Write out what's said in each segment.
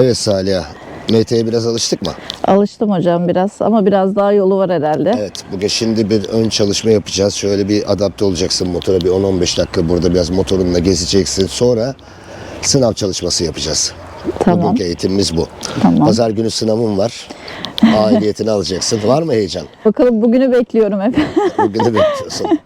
Evet Salih. MT'ye biraz alıştık mı? Alıştım hocam biraz ama biraz daha yolu var herhalde. Evet. Bugün şimdi bir ön çalışma yapacağız. Şöyle bir adapte olacaksın motora. Bir 10-15 dakika burada biraz motorunla gezeceksin. Sonra sınav çalışması yapacağız. Tamam. Bugünkü eğitimimiz bu. Tamam. Pazar günü sınavın var. Aidiyetini alacaksın. Var mı heyecan? Bakalım bugünü bekliyorum hep. Bugünü bekliyorsun.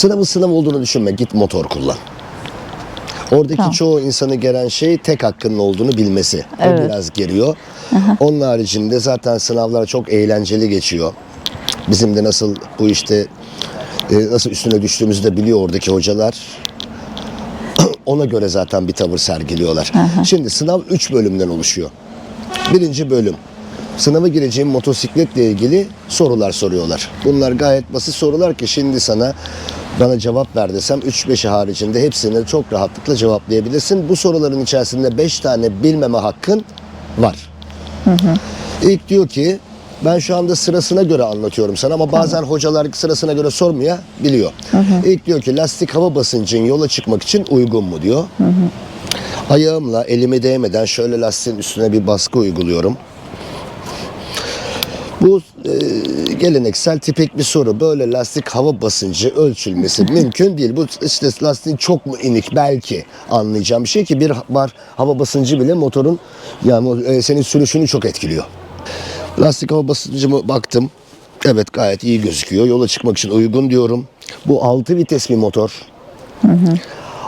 Sınavın sınav olduğunu düşünme. Git motor kullan. Oradaki Tamam. çoğu insanı gelen şey tek hakkının olduğunu bilmesi. O Evet. biraz geriyor. Onun haricinde zaten sınavlar çok eğlenceli geçiyor. Bizim de nasıl bu işte e, nasıl üstüne düştüğümüzü de biliyor oradaki hocalar. Ona göre zaten bir tavır sergiliyorlar. Şimdi sınav 3 bölümden oluşuyor. Birinci bölüm. Sınava gireceğim motosikletle ilgili sorular soruyorlar. Bunlar gayet basit sorular ki şimdi sana bana cevap ver desem 3-5'i haricinde hepsini çok rahatlıkla cevaplayabilirsin. Bu soruların içerisinde 5 tane bilmeme hakkın var. İlk diyor ki ben şu anda sırasına göre anlatıyorum sana ama bazen hocalar sırasına göre sormuyor, biliyor. İlk diyor ki lastik hava basıncın yola çıkmak için uygun mu diyor. Ayağımla elime değmeden şöyle lastiğin üstüne bir baskı uyguluyorum. Bu e, geleneksel tipik bir soru. Böyle lastik hava basıncı ölçülmesi mümkün değil. Bu işte lastiğin çok mu inik belki anlayacağım bir şey ki bir bar hava basıncı bile motorun yani e, senin sürüşünü çok etkiliyor. Lastik hava basıncımı baktım. Evet gayet iyi gözüküyor. Yola çıkmak için uygun diyorum. Bu 6 vites bir motor.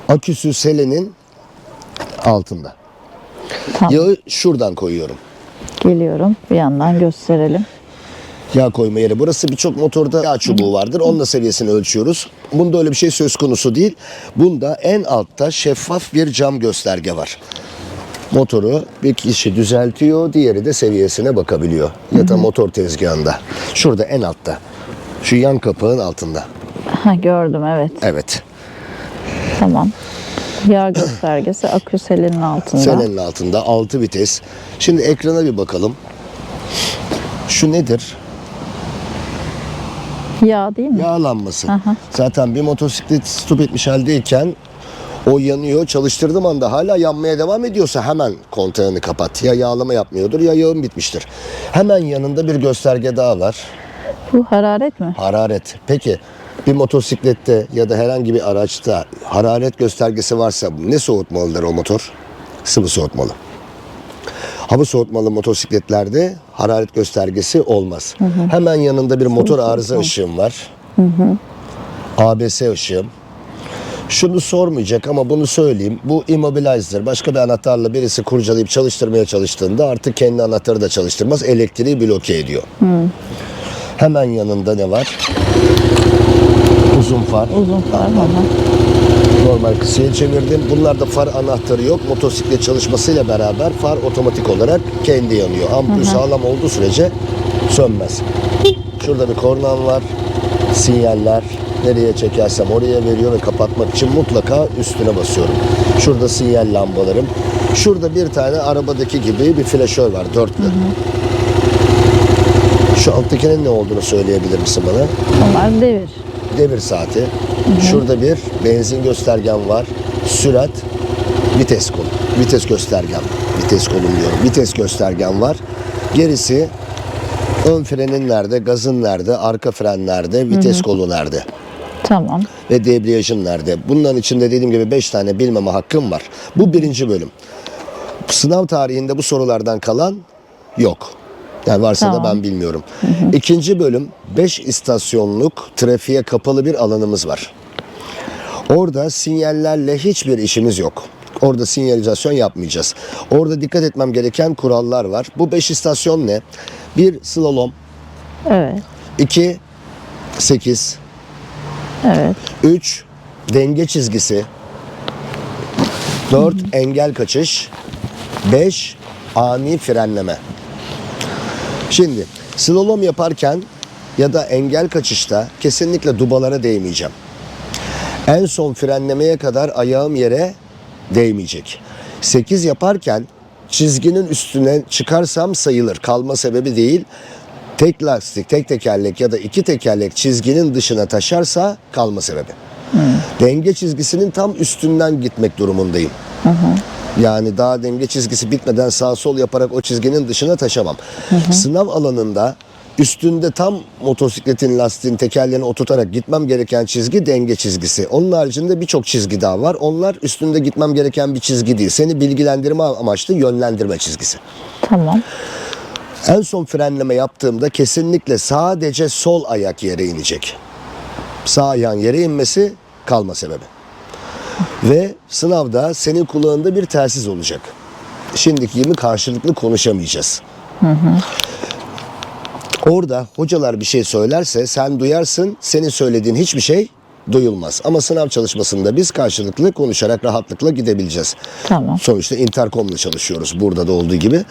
Aküsü selenin altında. Tamam. Yağı şuradan koyuyorum. Geliyorum. Bir yandan gösterelim. Yağ koyma yeri. Burası birçok motorda yağ çubuğu vardır. Onunla seviyesini ölçüyoruz. Bunda öyle bir şey söz konusu değil. Bunda en altta şeffaf bir cam gösterge var. Motoru bir kişi düzeltiyor, diğeri de seviyesine bakabiliyor. Ya da motor tezgahında. Şurada en altta. Şu yan kapağın altında. Ha, gördüm evet. Evet. Tamam. Yağ göstergesi akü selinin altında. Senenin altında 6 vites. Şimdi ekrana bir bakalım. Şu nedir? Yağ değil mi? Yağlanması. Aha. Zaten bir motosiklet stop etmiş haldeyken o yanıyor. Çalıştırdığım anda hala yanmaya devam ediyorsa hemen kontağını kapat. Ya yağlama yapmıyordur ya yağın bitmiştir. Hemen yanında bir gösterge daha var. Bu hararet mi? Hararet. Peki bir motosiklette ya da herhangi bir araçta hararet göstergesi varsa ne soğutmalıdır o motor? Sıvı soğutmalı. Hava soğutmalı motosikletlerde hararet göstergesi olmaz. Hemen yanında bir motor arıza ışığım var. ABS ışığım. Şunu sormayacak ama bunu söyleyeyim. Bu immobilizer. Başka bir anahtarla birisi kurcalayıp çalıştırmaya çalıştığında artık kendi anahtarı da çalıştırmaz. Elektriği bloke ediyor. Hemen yanında ne var? Uzun far. Uzun far. Aha. Normal kısaya çevirdim. Bunlarda far anahtarı yok. Motosiklet çalışmasıyla beraber far otomatik olarak kendi yanıyor. Ampul sağlam olduğu sürece sönmez. Şurada bir kornam var. Sinyaller. Nereye çekersem oraya veriyor ve kapatmak için mutlaka üstüne basıyorum. Şurada sinyal lambalarım. Şurada bir tane arabadaki gibi bir flaşör var dörtlü. Şu alttakinin ne olduğunu söyleyebilir misin bana? Onlar devir. Devir saati. Şurada bir benzin göstergem var. Sürat, vites kolu. Vites göstergem. Vites kolum diyorum. Vites göstergem var. Gerisi ön frenin nerede, gazın nerede, arka fren nerede, vites kolu nerede Tamam. ve debriyajın nerede? Bunların içinde dediğim gibi 5 tane bilmeme hakkım var. Bu birinci bölüm. Sınav tarihinde bu sorulardan kalan yok. Yani varsa da Tamam. ben bilmiyorum. İkinci bölüm 5 istasyonluk trafiğe kapalı bir alanımız var. Orada sinyallerle hiçbir işimiz yok. Orada sinyalizasyon yapmayacağız. Orada dikkat etmem gereken kurallar var. Bu 5 istasyon ne? Bir slalom, Evet. 2 8, Evet. 3 denge çizgisi 4 engel kaçış 5 ani frenleme. Şimdi slalom yaparken ya da engel kaçışta kesinlikle dubalara değmeyeceğim. En son frenlemeye kadar ayağım yere değmeyecek. 8 yaparken çizginin üstüne çıkarsam sayılır. Kalma sebebi değil. Tek lastik, tek tekerlek ya da iki tekerlek çizginin dışına taşarsa kalma sebebi. Denge çizgisinin tam üstünden gitmek durumundayım. Yani daha denge çizgisi bitmeden sağ sol yaparak o çizginin dışına taşamam. Sınav alanında üstünde tam motosikletin lastiğin tekerleğini oturtarak gitmem gereken çizgi denge çizgisi. Onun haricinde birçok çizgi daha var. Onlar üstünde gitmem gereken bir çizgi değil. Seni bilgilendirme amaçlı yönlendirme çizgisi. Tamam. En son frenleme yaptığımda kesinlikle sadece sol ayak yere inecek. Sağ ayağın yere inmesi kalma sebebi. Ve sınavda senin kulağında bir telsiz olacak. Şimdiki gibi karşılıklı konuşamayacağız. Orada hocalar bir şey söylerse sen duyarsın, senin söylediğin hiçbir şey duyulmaz. Ama sınav çalışmasında biz karşılıklı konuşarak rahatlıkla gidebileceğiz. Tamam. Sonuçta interkomla çalışıyoruz burada da olduğu gibi.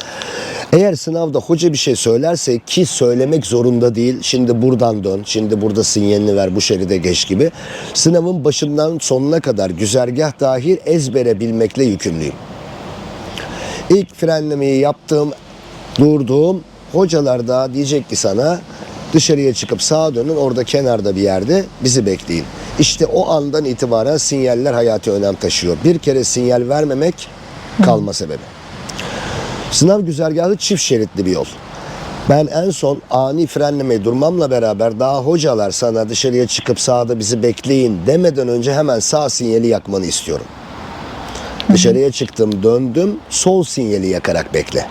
Eğer sınavda hoca bir şey söylerse ki söylemek zorunda değil. Şimdi buradan dön, şimdi burada sinyalini ver, bu şeride geç gibi. Sınavın başından sonuna kadar güzergah dahil ezbere bilmekle yükümlüyüm. İlk frenlemeyi yaptığım, durduğum hocalar da diyecek ki sana dışarıya çıkıp sağa dönün orada kenarda bir yerde bizi bekleyin. İşte o andan itibaren sinyaller hayati önem taşıyor. Bir kere sinyal vermemek kalma sebebi. Sınav güzergahı çift şeritli bir yol. Ben en son ani frenlemeyi durmamla beraber daha hocalar sana dışarıya çıkıp sağda bizi bekleyin demeden önce hemen sağ sinyali yakmanı istiyorum. Dışarıya çıktım, döndüm, sol sinyali yakarak bekle.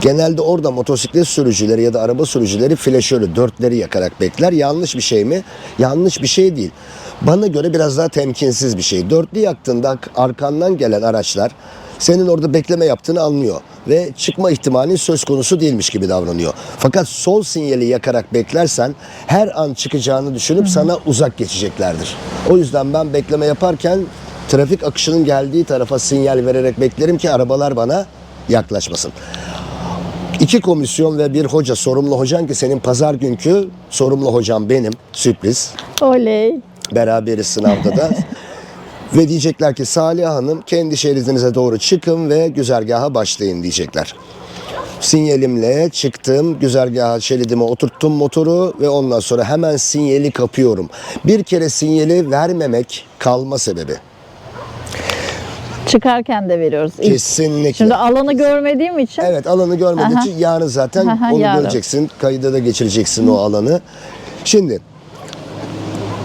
Genelde orada motosiklet sürücüleri ya da araba sürücüleri flaşörü, dörtleri yakarak bekler. Yanlış bir şey mi? Yanlış bir şey değil. Bana göre biraz daha temkinsiz bir şey. Dörtlü yaktığında arkandan gelen araçlar senin orada bekleme yaptığını anlıyor ve çıkma ihtimalin söz konusu değilmiş gibi davranıyor. Fakat sol sinyali yakarak beklersen her an çıkacağını düşünüp sana uzak geçeceklerdir. O yüzden ben bekleme yaparken trafik akışının geldiği tarafa sinyal vererek beklerim ki arabalar bana yaklaşmasın. İki komisyon ve bir hoca sorumlu hocan ki senin pazar günkü sorumlu hocam benim sürpriz. Oley. Beraberiz sınavda da. ve diyecekler ki Salih Hanım kendi şeridinize doğru çıkın ve güzergaha başlayın diyecekler. Sinyalimle çıktım, güzergaha şeridime oturttum motoru ve ondan sonra hemen sinyali kapıyorum. Bir kere sinyali vermemek kalma sebebi. Çıkarken de veriyoruz. İlk. Kesinlikle. Şimdi alanı görmediğim için Evet alanı görmediğin Aha. için yarın zaten Aha, onu yarın. göreceksin. Kayıda da geçireceksin o alanı. Şimdi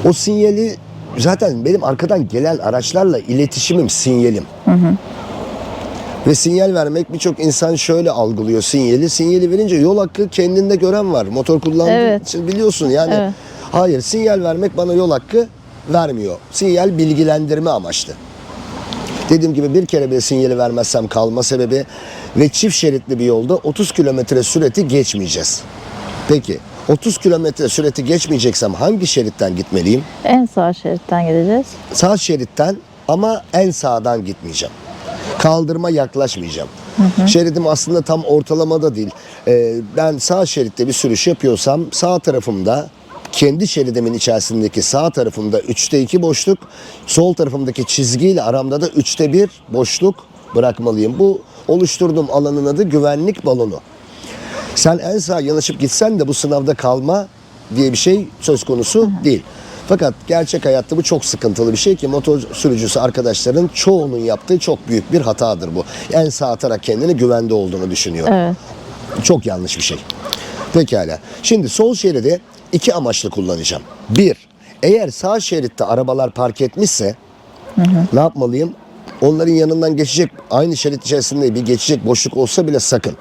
o sinyali zaten benim arkadan gelen araçlarla iletişimim sinyalim. Ve sinyal vermek birçok insan şöyle algılıyor sinyali. Sinyali verince yol hakkı kendinde gören var. Motor kullandığı Evet. için biliyorsun yani. Evet. Hayır sinyal vermek bana yol hakkı vermiyor. Sinyal bilgilendirme amaçlı. Dediğim gibi bir kere bile sinyali vermezsem kalma sebebi ve çift şeritli bir yolda 30 kilometre süreti geçmeyeceğiz. Peki 30 kilometre süreti geçmeyeceksem hangi şeritten gitmeliyim? en sağ şeritten gideceğiz. Sağ şeritten ama en sağdan gitmeyeceğim. Kaldırma yaklaşmayacağım. Şeridim aslında tam ortalamada değil. Ee, ben sağ şeritte bir sürüş yapıyorsam sağ tarafımda kendi şeridimin içerisindeki sağ tarafımda 3'te 2 boşluk, sol tarafımdaki çizgiyle aramda da 3'te 1 boşluk bırakmalıyım. Bu oluşturduğum alanın adı güvenlik balonu. Sen en sağ yanaşıp gitsen de bu sınavda kalma diye bir şey söz konusu değil. Fakat gerçek hayatta bu çok sıkıntılı bir şey ki motor sürücüsü arkadaşların çoğunun yaptığı çok büyük bir hatadır bu. En sağ atarak kendini güvende olduğunu düşünüyor. Evet. Çok yanlış bir şey. Pekala. Şimdi sol şeridi iki amaçlı kullanacağım. Bir, eğer sağ şeritte arabalar park etmişse ne yapmalıyım? Onların yanından geçecek, aynı şerit içerisinde bir geçecek boşluk olsa bile sakın.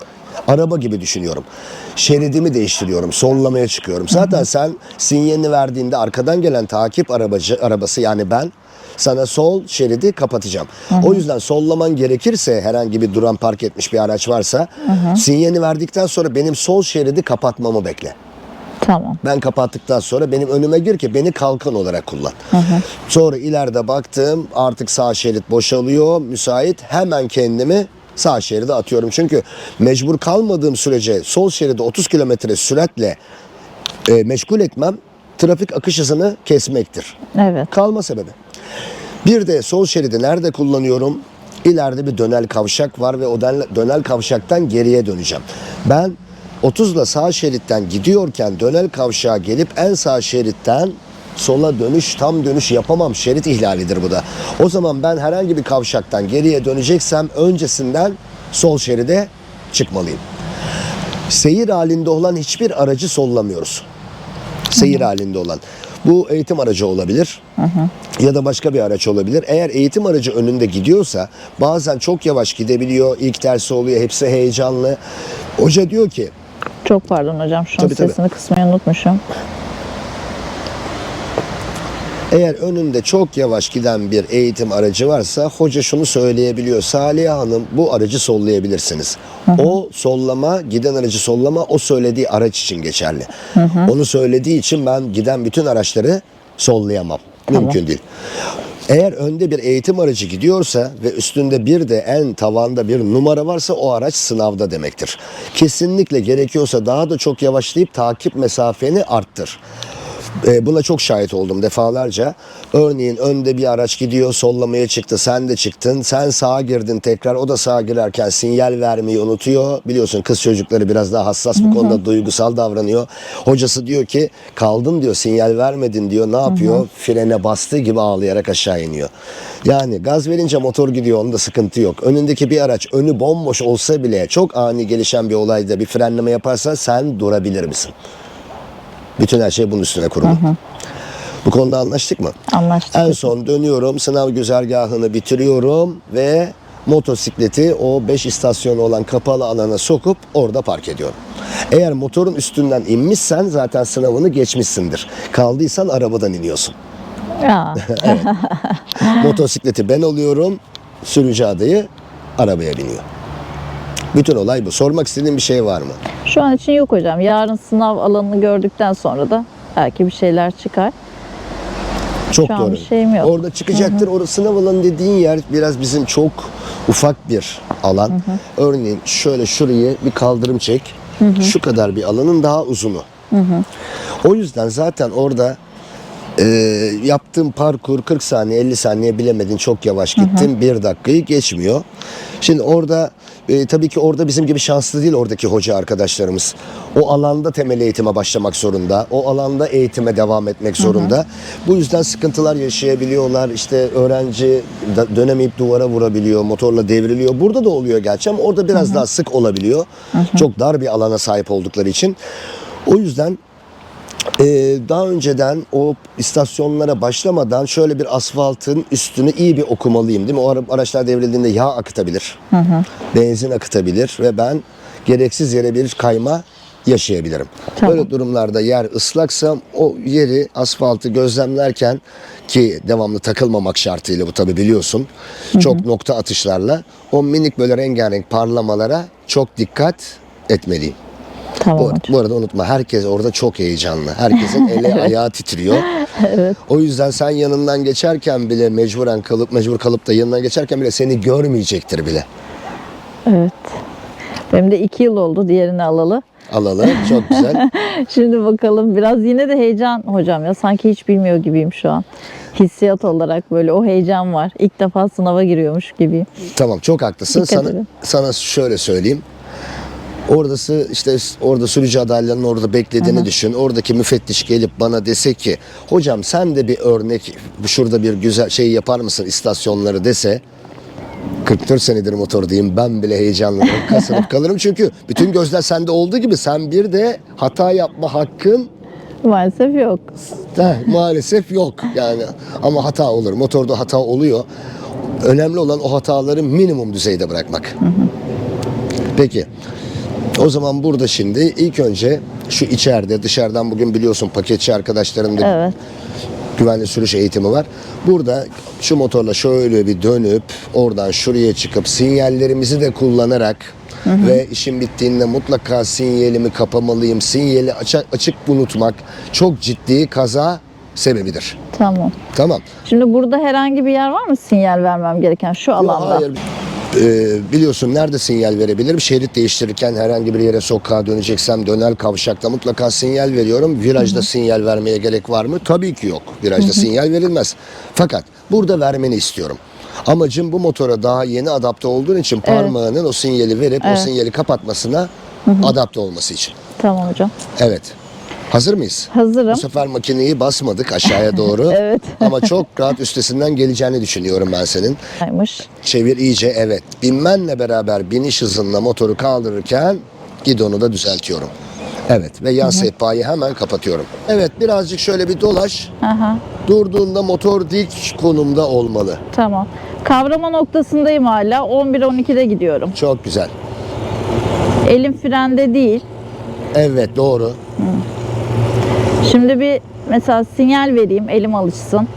Araba gibi düşünüyorum. Şeridimi değiştiriyorum, sollamaya çıkıyorum. Zaten sen sinyalini verdiğinde arkadan gelen takip arabacı arabası yani ben sana sol şeridi kapatacağım. O yüzden sollaman gerekirse herhangi bir duran park etmiş bir araç varsa sinyalini verdikten sonra benim sol şeridi kapatmamı bekle. Tamam. Ben kapattıktan sonra benim önüme gir ki beni kalkan olarak kullan. Sonra ileride baktım artık sağ şerit boşalıyor müsait hemen kendimi sağ şeride atıyorum. Çünkü mecbur kalmadığım sürece sol şeridi 30 kilometre süratle e, meşgul etmem trafik akış hızını kesmektir Evet. kalma sebebi. Bir de sol şeridi nerede kullanıyorum? İleride bir dönel kavşak var ve o dönel kavşaktan geriye döneceğim. Ben 30'la sağ şeritten gidiyorken dönel kavşağa gelip en sağ şeritten sola dönüş tam dönüş yapamam. Şerit ihlalidir bu da. O zaman ben herhangi bir kavşaktan geriye döneceksem öncesinden sol şeride çıkmalıyım. Seyir halinde olan hiçbir aracı sollamıyoruz. Seyir halinde olan. Bu eğitim aracı olabilir. Ya da başka bir araç olabilir. Eğer eğitim aracı önünde gidiyorsa bazen çok yavaş gidebiliyor. İlk dersi oluyor. Hepsi heyecanlı. Hoca diyor ki Çok pardon hocam şu an Tabii, tabii. sesini kısmayı unutmuşum. Eğer önünde çok yavaş giden bir eğitim aracı varsa hoca şunu söyleyebiliyor. Salih Hanım bu aracı sollayabilirsiniz. O sollama, giden aracı sollama o söylediği araç için geçerli. Onu söylediği için ben giden bütün araçları sollayamam. Mümkün değil. Eğer önde bir eğitim aracı gidiyorsa ve üstünde bir de en tavanda bir numara varsa o araç sınavda demektir. Kesinlikle gerekiyorsa daha da çok yavaşlayıp takip mesafeni arttır. E, buna çok şahit oldum defalarca. Örneğin önde bir araç gidiyor, sollamaya çıktı, sen de çıktın. Sen sağa girdin tekrar, o da sağa girerken sinyal vermeyi unutuyor. Biliyorsun kız çocukları biraz daha hassas bu konuda duygusal davranıyor. Hocası diyor ki kaldın diyor, sinyal vermedin diyor. Ne yapıyor? Frene bastığı gibi ağlayarak aşağı iniyor. Yani gaz verince motor gidiyor, onda sıkıntı yok. Önündeki bir araç önü bomboş olsa bile çok ani gelişen bir olayda bir frenleme yaparsan sen durabilir misin? Bütün her şey bunun üstüne kurulu. Bu konuda anlaştık mı? Anlaştık. En son dönüyorum, sınav güzergahını bitiriyorum ve motosikleti o 5 istasyonu olan kapalı alana sokup orada park ediyorum. Eğer motorun üstünden inmişsen zaten sınavını geçmişsindir. Kaldıysan arabadan iniyorsun. Motosikleti ben alıyorum, sürücü adayı arabaya biniyor. Bütün olay bu. Sormak istediğin bir şey var mı? şu an için yok hocam. Yarın sınav alanını gördükten sonra da belki bir şeyler çıkar. Çok Şu an doğru. bir şeyim yok. Orada çıkacaktır. Orada sınav alanı dediğin yer biraz bizim çok ufak bir alan. Örneğin şöyle şurayı bir kaldırım çek. Şu kadar bir alanın daha uzunu. O yüzden zaten orada e, yaptığım parkur 40 saniye 50 saniye bilemedin çok yavaş gittin. Bir dakikayı geçmiyor. Şimdi orada e, tabii ki orada bizim gibi şanslı değil oradaki hoca arkadaşlarımız. O alanda temel eğitime başlamak zorunda. O alanda eğitime devam etmek zorunda. Bu yüzden sıkıntılar yaşayabiliyorlar. İşte öğrenci dönemeyip duvara vurabiliyor, motorla devriliyor. Burada da oluyor gerçi ama orada biraz daha sık olabiliyor. Çok dar bir alana sahip oldukları için. O yüzden ee, daha önceden o istasyonlara başlamadan şöyle bir asfaltın üstünü iyi bir okumalıyım değil mi? O ara- araçlar devrildiğinde yağ akıtabilir, benzin akıtabilir ve ben gereksiz yere bir kayma yaşayabilirim. Tamam. Böyle durumlarda yer ıslaksa o yeri asfaltı gözlemlerken ki devamlı takılmamak şartıyla bu tabi biliyorsun. Çok nokta atışlarla o minik böyle rengarenk parlamalara çok dikkat etmeliyim. Tamam Bu, hocam. bu arada unutma herkes orada çok heyecanlı. Herkesin eli ayağı titriyor. O yüzden sen yanından geçerken bile mecburen kalıp mecbur kalıp da yanından geçerken bile seni görmeyecektir bile. Evet. Benim de iki yıl oldu diğerini alalı. Alalı çok güzel. Şimdi bakalım biraz yine de heyecan hocam ya sanki hiç bilmiyor gibiyim şu an. Hissiyat olarak böyle o heyecan var. İlk defa sınava giriyormuş gibiyim. tamam çok haklısın. Dikkat Sana, edin. sana şöyle söyleyeyim. Oradası işte orada sürücü adaylarının orada beklediğini düşün. Oradaki müfettiş gelip bana dese ki hocam sen de bir örnek şurada bir güzel şey yapar mısın istasyonları? dese 44 senedir motordayım. Ben bile heyecanlanırım kasılıp kalırım çünkü bütün gözler sende olduğu gibi sen bir de hata yapma hakkın Maalesef yok. Heh, maalesef yok. Yani ama hata olur. Motorda hata oluyor. Önemli olan o hataları minimum düzeyde bırakmak. Peki o zaman burada şimdi ilk önce şu içeride dışarıdan bugün biliyorsun paketçi arkadaşların da Evet. güvenli sürüş eğitimi var. Burada şu motorla şöyle bir dönüp oradan şuraya çıkıp sinyallerimizi de kullanarak ve işin bittiğinde mutlaka sinyalimi kapamalıyım. Sinyali açık, açık unutmak çok ciddi kaza sebebidir. Tamam. Tamam. Şimdi burada herhangi bir yer var mı sinyal vermem gereken şu alanda? Hayır. Ee, biliyorsun nerede sinyal verebilirim? Şerit değiştirirken herhangi bir yere sokağa döneceksem dönel kavşakta mutlaka sinyal veriyorum. Virajda sinyal vermeye gerek var mı? Tabii ki yok. Virajda sinyal verilmez. Fakat burada vermeni istiyorum. Amacım bu motora daha yeni adapte olduğun için parmağının o sinyali verip o Evet. sinyali kapatmasına adapte olması için. Tamam hocam. Evet. Hazır mıyız? Hazırım. Bu sefer makineyi basmadık aşağıya doğru. Evet. Ama çok rahat üstesinden geleceğini düşünüyorum ben senin. Aymış. Çevir iyice evet. Binmenle beraber biniş hızınla motoru kaldırırken gidonu da düzeltiyorum. Evet ve yan sehpayı hemen kapatıyorum. Evet birazcık şöyle bir dolaş. Aha. Durduğunda motor dik konumda olmalı. Tamam. Kavrama noktasındayım hala. 11-12'de gidiyorum. Çok güzel. Elim frende değil. Evet doğru. Şimdi bir mesela sinyal vereyim. Elim alışsın.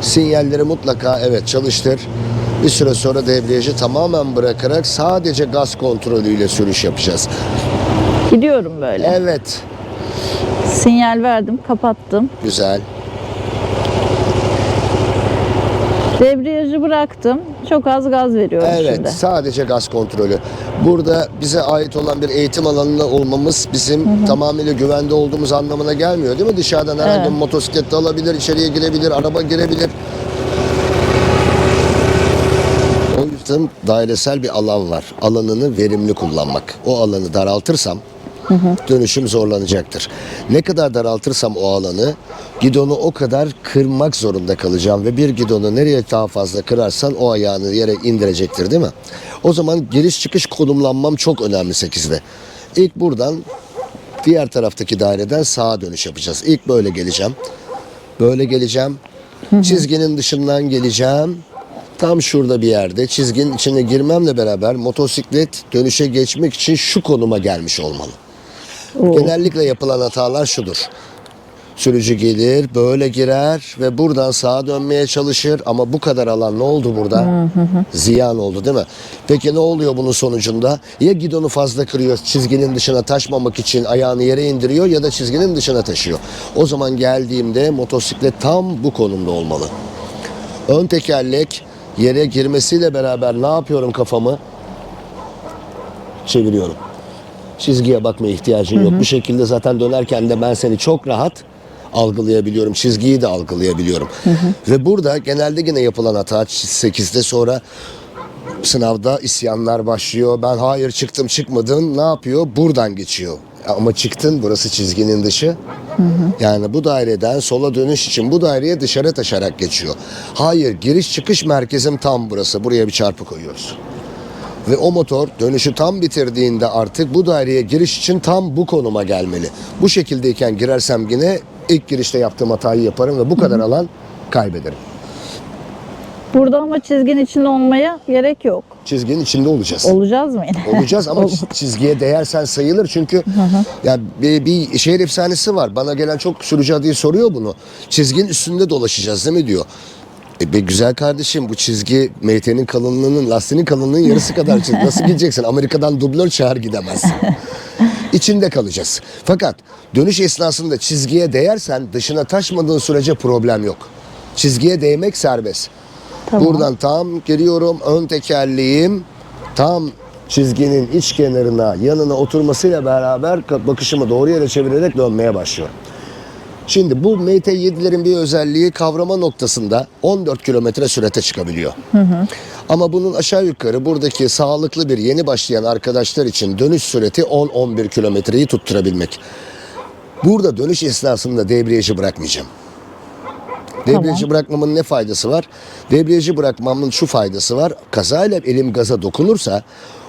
Sinyalleri mutlaka evet çalıştır. Bir süre sonra debriyajı tamamen bırakarak sadece gaz kontrolüyle sürüş yapacağız. Gidiyorum böyle. Evet. Sinyal verdim. Kapattım. Güzel. Debriyajı bıraktım. Çok az gaz veriyorum Evet, şimdi. sadece gaz kontrolü. Burada bize ait olan bir eğitim alanında olmamız bizim tamamıyla güvende olduğumuz anlamına gelmiyor değil mi? Dışarıdan herhangi bir Evet. motosiklet de alabilir, içeriye girebilir, araba girebilir. O yüzden dairesel bir alan var. Alanını verimli kullanmak. O alanı daraltırsam dönüşüm zorlanacaktır. Ne kadar daraltırsam o alanı gidonu o kadar kırmak zorunda kalacağım ve bir gidonu nereye daha fazla kırarsan o ayağını yere indirecektir değil mi? O zaman giriş çıkış konumlanmam çok önemli 8'de. İlk buradan diğer taraftaki daireden sağa dönüş yapacağız. İlk böyle geleceğim. Böyle geleceğim. Çizginin dışından geleceğim. Tam şurada bir yerde çizginin içine girmemle beraber motosiklet dönüşe geçmek için şu konuma gelmiş olmalı. Oo. Genellikle yapılan hatalar şudur. Sürücü gelir, böyle girer ve buradan sağa dönmeye çalışır ama bu kadar alan ne oldu burada? Ziyan oldu değil mi? Peki ne oluyor bunun sonucunda? Ya gidonu fazla kırıyor, çizginin dışına taşmamak için ayağını yere indiriyor ya da çizginin dışına taşıyor. O zaman geldiğimde motosiklet tam bu konumda olmalı. Ön tekerlek yere girmesiyle beraber ne yapıyorum kafamı? Çeviriyorum. Çizgiye bakma ihtiyacın yok. Bu şekilde zaten dönerken de ben seni çok rahat algılayabiliyorum. Çizgiyi de algılayabiliyorum. Ve burada genelde yine yapılan hata 8'de sonra sınavda isyanlar başlıyor. Ben hayır çıktım çıkmadın. Ne yapıyor? Buradan geçiyor. Ama çıktın burası çizginin dışı. Yani bu daireden sola dönüş için bu daireye dışarı taşarak geçiyor. Hayır giriş çıkış merkezim tam burası. Buraya bir çarpı koyuyoruz. Ve o motor dönüşü tam bitirdiğinde artık bu daireye giriş için tam bu konuma gelmeli. Bu şekildeyken girersem yine ilk girişte yaptığım hatayı yaparım ve bu kadar alan kaybederim. Burada ama çizginin içinde olmaya gerek yok. Çizginin içinde olacağız. Olacağız mı yine? Olacağız ama çizgiye değersen sayılır çünkü ya bir, bir şehir efsanesi var. Bana gelen çok sürücü adayı soruyor bunu. Çizginin üstünde dolaşacağız değil mi diyor. E be güzel kardeşim bu çizgi MT'nin kalınlığının lastiğinin kalınlığının yarısı kadar çizgi. Nasıl gideceksin? Amerika'dan dublör çağır gidemezsin. İçinde kalacağız. Fakat dönüş esnasında çizgiye değersen dışına taşmadığın sürece problem yok. Çizgiye değmek serbest. Tamam. Buradan tam giriyorum. Ön tekerleğim tam çizginin iç kenarına yanına oturmasıyla beraber bakışımı doğru yere çevirerek dönmeye başlıyorum. Şimdi bu MT7'lerin bir özelliği kavrama noktasında 14 kilometre sürate çıkabiliyor. Ama bunun aşağı yukarı buradaki sağlıklı bir yeni başlayan arkadaşlar için dönüş süreti 10-11 kilometreyi tutturabilmek. Burada dönüş esnasında debriyajı bırakmayacağım. Debriyajı bırakmamın ne faydası var? Debriyajı bırakmamın şu faydası var. Kazayla elim gaza dokunursa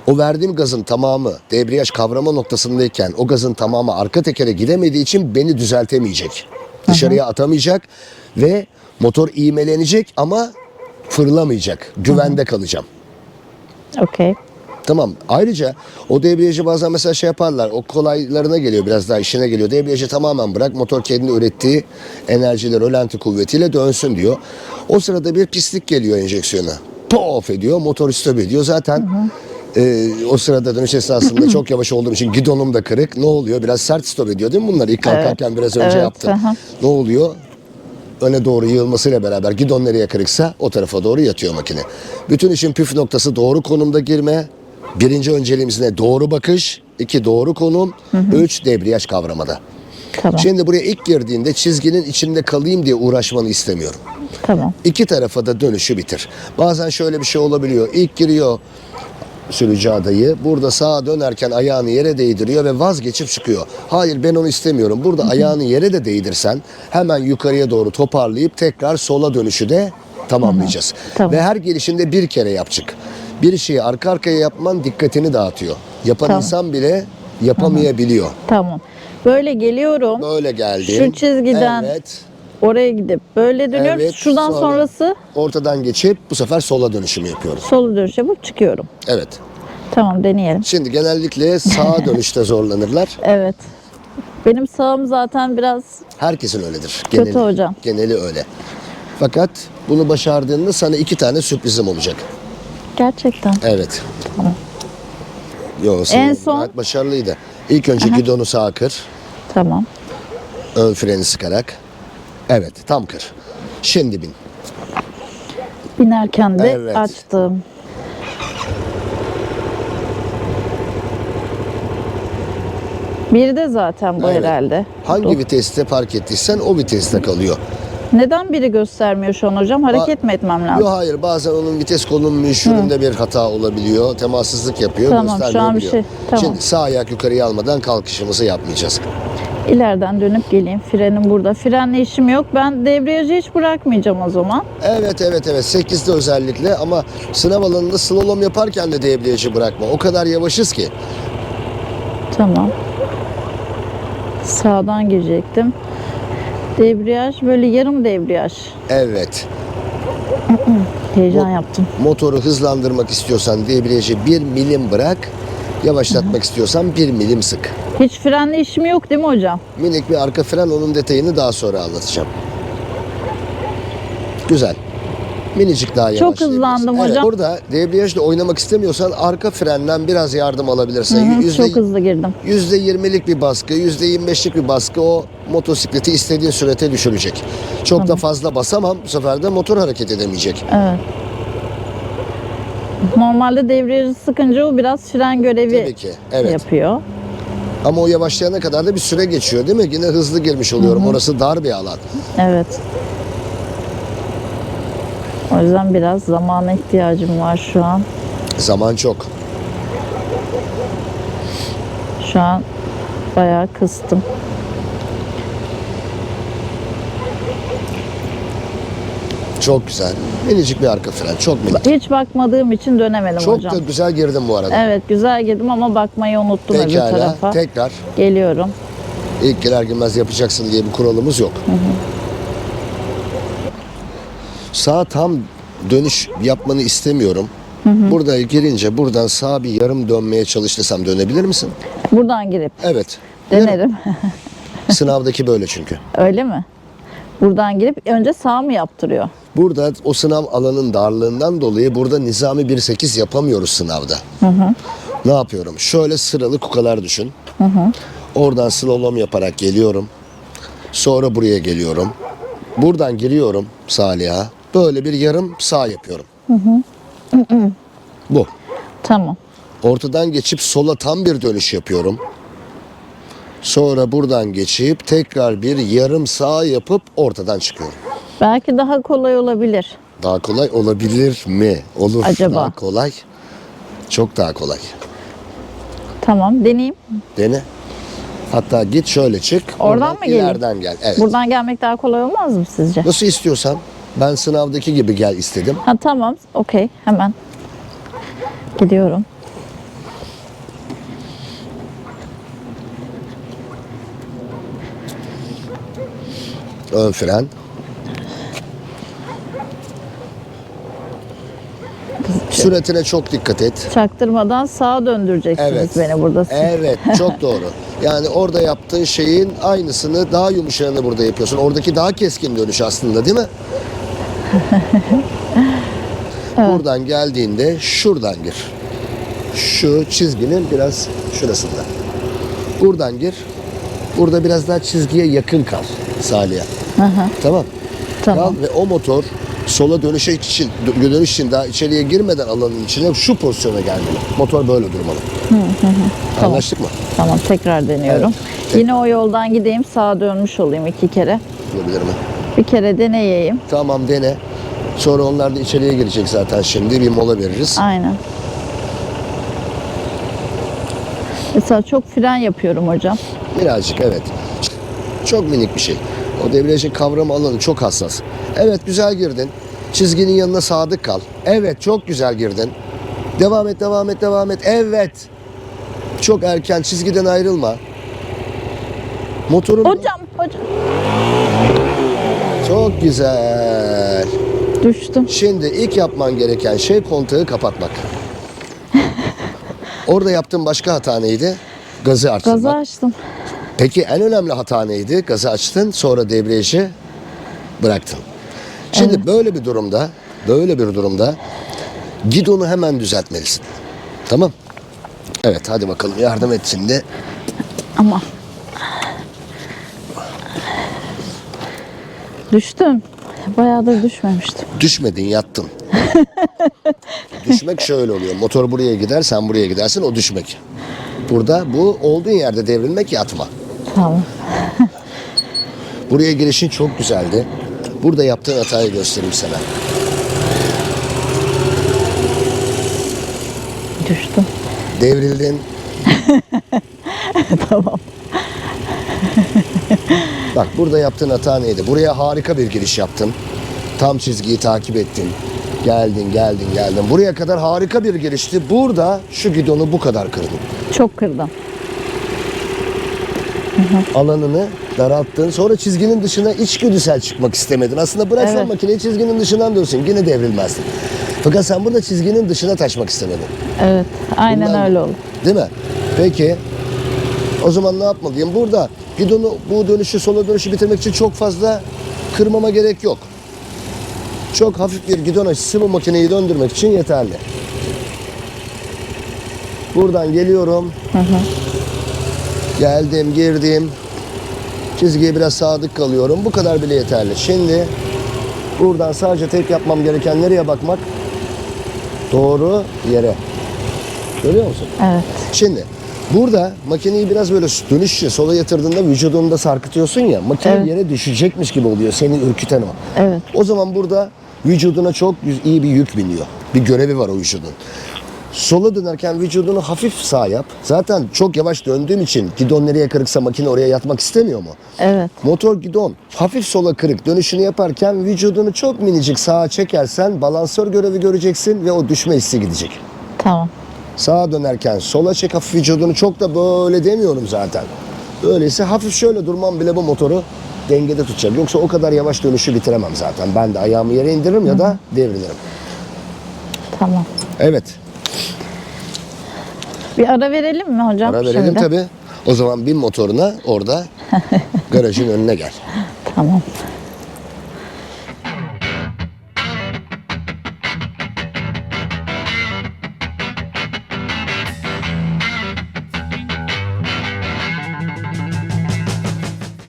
o verdiğim gazın tamamı debriyaj kavrama noktasındayken o gazın tamamı arka tekere gidemediği için beni düzeltemeyecek. Dışarıya atamayacak ve motor iğmelenecek ama fırlamayacak. Güvende kalacağım. Okey. Tamam. Ayrıca o debriyajı bazen mesela şey yaparlar. O kolaylarına geliyor biraz daha işine geliyor. Debriyajı tamamen bırak motor kendi ürettiği enerjiyle rölanti kuvvetiyle dönsün diyor. O sırada bir pislik geliyor enjeksiyona. Pof ediyor motor stop ediyor. Zaten e, o sırada dönüş esnasında çok yavaş olduğum için gidonum da kırık. Ne oluyor? Biraz sert stop ediyor değil mi bunlar? İlk kalkarken biraz önce Evet, yaptım. aha. Ne oluyor? öne doğru yığılmasıyla beraber gidon nereye kırıksa o tarafa doğru yatıyor makine. Bütün işin püf noktası doğru konumda girme. Birinci önceliğimiz ne? Doğru bakış. iki doğru konum. Üç debriyaj kavramada. Tamam. Şimdi buraya ilk girdiğinde çizginin içinde kalayım diye uğraşmanı istemiyorum. Tamam. İki tarafa da dönüşü bitir. Bazen şöyle bir şey olabiliyor. İlk giriyor sürücü adayı. Burada sağa dönerken ayağını yere değdiriyor ve vazgeçip çıkıyor. Hayır ben onu istemiyorum. Burada ayağını yere de değdirsen hemen yukarıya doğru toparlayıp tekrar sola dönüşü de tamamlayacağız. Tamam. Ve her gelişinde bir kere yapacak. Bir şeyi arka arkaya yapman dikkatini dağıtıyor. Yapan Tamam. insan bile yapamayabiliyor. Tamam. Böyle geliyorum. Böyle geldi. Şu çizgiden- Evet. Oraya gidip böyle dönüyorum. Evet, Şuradan sonra- sonrası Ortadan geçip bu sefer sola dönüşümü yapıyoruz. sola dönüş yapıp çıkıyorum. Evet. Tamam deneyelim. Şimdi genellikle sağa dönüşte zorlanırlar. Evet. Benim sağım zaten biraz Herkesin öyledir. Kötü hocam. Geneli öyle. Fakat bunu başardığında sana iki tane sürprizim olacak. gerçekten. Evet. Yo, En son- gayet başarılıydı. İlk önce gidonu sağa kır. Tamam. Ön freni sıkarak. Evet tam kır. Şimdi bin. Binerken de Evet. açtım. Bir de zaten bu Evet. herhalde. Hangi viteste park ettiysen o viteste kalıyor. Neden biri göstermiyor şu an hocam? Hareket mi etmem lazım? Yok hayır bazen onun vites kolunun müşüründe bir hata olabiliyor. Temassızlık yapıyor. Tamam, şu an bir göstermeyebiliyor. şey- tamam. Şimdi sağ ayak yukarıya almadan kalkışımızı yapmayacağız. İleriden dönüp geleyim. Frenim burada. Frenle işim yok. Ben debriyajı hiç bırakmayacağım o zaman. Evet evet evet 8'de özellikle ama sınav alanında slalom yaparken de debriyajı bırakma. O kadar yavaşız ki. Tamam. Sağdan girecektim. Debriyaj böyle yarım debriyaj. Evet. Heyecan Bu- yaptım. Motoru hızlandırmak istiyorsan debriyajı 1 milim bırak. Yavaşlatmak istiyorsan 1 milim sık. Hiç frenle işim yok değil mi hocam? Minik bir arka fren onun detayını daha sonra anlatacağım. Güzel. Minicik daha yavaş. hızlandım evet, hocam. Burada debriyajla oynamak istemiyorsan arka frenden biraz yardım alabilirsin. Hı hı, Yüzde- çok hızlı girdim. %20'lik bir baskı, %25'lik bir baskı o motosikleti istediğin sürete düşürecek. Çok da fazla basamam bu sefer de motor hareket edemeyecek. Evet. Normalde debriyajı sıkınca o biraz fren görevi Tabii ki. Evet. yapıyor. Ama o yavaşlayana kadar da bir süre geçiyor değil mi? Yine hızlı girmiş oluyorum. Orası dar bir alan. Evet. O yüzden biraz zamana ihtiyacım var şu an. Zaman çok. Şu an bayağı kıstım. Çok güzel. Minicik bir arka fren. Çok minik. Hiç bakmadığım için dönemedim Çok hocam. da güzel girdim bu arada. Evet güzel girdim ama bakmayı unuttum öbür Pekala. tarafa. Tekrar. Geliyorum. İlk girer girmez yapacaksın diye bir kuralımız yok. Sağ tam dönüş yapmanı istemiyorum. Burada girince buradan sağa bir yarım dönmeye çalış desem dönebilir misin? Buradan girip Evet. denerim. Sınavdaki böyle çünkü. Öyle mi? Buradan girip önce sağ mı yaptırıyor? Burada o sınav alanın darlığından dolayı burada nizami 1.8 yapamıyoruz sınavda. Ne yapıyorum? Şöyle sıralı kukalar düşün. Oradan slalom yaparak geliyorum. Sonra buraya geliyorum. Buradan giriyorum Salih'a. Böyle bir yarım sağ yapıyorum. Bu. Tamam. Ortadan geçip sola tam bir dönüş yapıyorum. Sonra buradan geçip tekrar bir yarım sağ yapıp ortadan çıkıyorum. Belki daha kolay olabilir. Daha kolay olabilir mi? Olur. Acaba? Daha kolay. Çok daha kolay. Tamam deneyeyim. Dene. Hatta git şöyle çık. Oradan mı geleyim? ileriden gel. Evet. Buradan gelmek daha kolay olmaz mı sizce? Nasıl istiyorsan. Ben sınavdaki gibi gel istedim. Ha tamam. Okey. Hemen. Gidiyorum. Ön fren. Süratine çok dikkat et. Çaktırmadan sağa döndüreceksiniz Evet. beni burada. Evet, çok doğru. Yani orada yaptığın şeyin aynısını daha yumuşağını burada yapıyorsun. Oradaki daha keskin dönüş aslında değil mi? Buradan geldiğinde şuradan gir. Şu çizginin biraz şurasında. Buradan gir. Burada biraz daha çizgiye yakın kal Salih'e. Tamam. Tamam. Kal ve o motor sola dönüşe için, dönüş için daha içeriye girmeden alanın içine şu pozisyona gelmeli. Motor böyle durmalı. Anlaştık mı? Tamam tekrar deniyorum. Evet. Yine o yoldan gideyim sağa dönmüş olayım iki kere. Olabilir mi? Bir kere deneyeyim. Tamam dene. Sonra onlar da içeriye girecek zaten şimdi. Bir mola veririz. Aynen. Mesela çok fren yapıyorum hocam. Birazcık evet. Çok minik bir şey. O debriyajın kavrama alanı çok hassas. Evet güzel girdin. Çizginin yanına sadık kal. Evet çok güzel girdin. Devam et, devam et, devam et. Evet. Çok erken çizgiden ayrılma. Motorun Hocam, hocam. çok güzel. Düştüm. Şimdi ilk yapman gereken şey kontağı kapatmak. Orada yaptığın başka hata neydi? Gazı arttırmak. Gazı açtım. Peki en önemli hata neydi? Gazı açtın sonra debriyajı bıraktın. Şimdi böyle bir durumda, böyle bir durumda gidonu hemen düzeltmelisin. Tamam? Evet hadi bakalım yardım et şimdi. Ama. Düştüm. Bayağıdır düşmemiştim. Düşmedin yattın. düşmek şöyle oluyor. Motor buraya gider sen buraya gidersin o düşmek. Burada bu olduğun yerde devrilmek yatma. Tamam. Buraya girişin çok güzeldi. Burada yaptığın hatayı göstereyim sana. Düştüm. Devrildin. tamam. Bak burada yaptığın hata neydi? Buraya harika bir giriş yaptın. Tam çizgiyi takip ettin. Geldin, geldin, geldin. Buraya kadar harika bir girişti. Burada şu gidonu bu kadar kırdın. Çok kırdım. Alanını daralttın. Sonra çizginin dışına içgüdüsel çıkmak istemedin. Aslında bıraksan Evet. makineyi çizginin dışından dönsün. Yine devrilmezdin. Fakat sen burada çizginin dışına taşmak istemedin. Evet. Aynen Bundan- öyle oldu. Değil mi? Peki o zaman ne yapmalıyım? Burada gidonu bu dönüşü sola dönüşü bitirmek için çok fazla kırmama gerek yok. Çok hafif bir gidon açısı bu makineyi döndürmek için yeterli. Buradan geliyorum. Geldim, girdim. Çizgiye biraz sadık kalıyorum. Bu kadar bile yeterli. Şimdi buradan sadece tek yapmam gereken nereye bakmak? Doğru yere. Görüyor musun? Evet. Şimdi burada makineyi biraz böyle dönüşçe sola yatırdığında vücudunu da sarkıtıyorsun ya makine Evet. yere düşecekmiş gibi oluyor seni ürküten o. Evet. O zaman burada vücuduna çok iyi bir yük biniyor. Bir görevi var o vücudun. Sola dönerken vücudunu hafif sağ yap. Zaten çok yavaş döndüğün için gidon nereye kırıksa makine oraya yatmak istemiyor mu? Evet. Motor gidon hafif sola kırık dönüşünü yaparken vücudunu çok minicik sağa çekersen balansör görevi göreceksin ve o düşme hissi gidecek. Tamam. Sağa dönerken sola çek hafif vücudunu çok da böyle demiyorum zaten. Öyleyse hafif şöyle durmam bile bu motoru dengede tutacak. Yoksa o kadar yavaş dönüşü bitiremem zaten. Ben de ayağımı yere indiririm ya da devrilirim. Tamam. Evet. Bir ara verelim mi hocam? Ara verelim şimdi? tabii. O zaman bin motoruna orada garajın önüne gel. Tamam.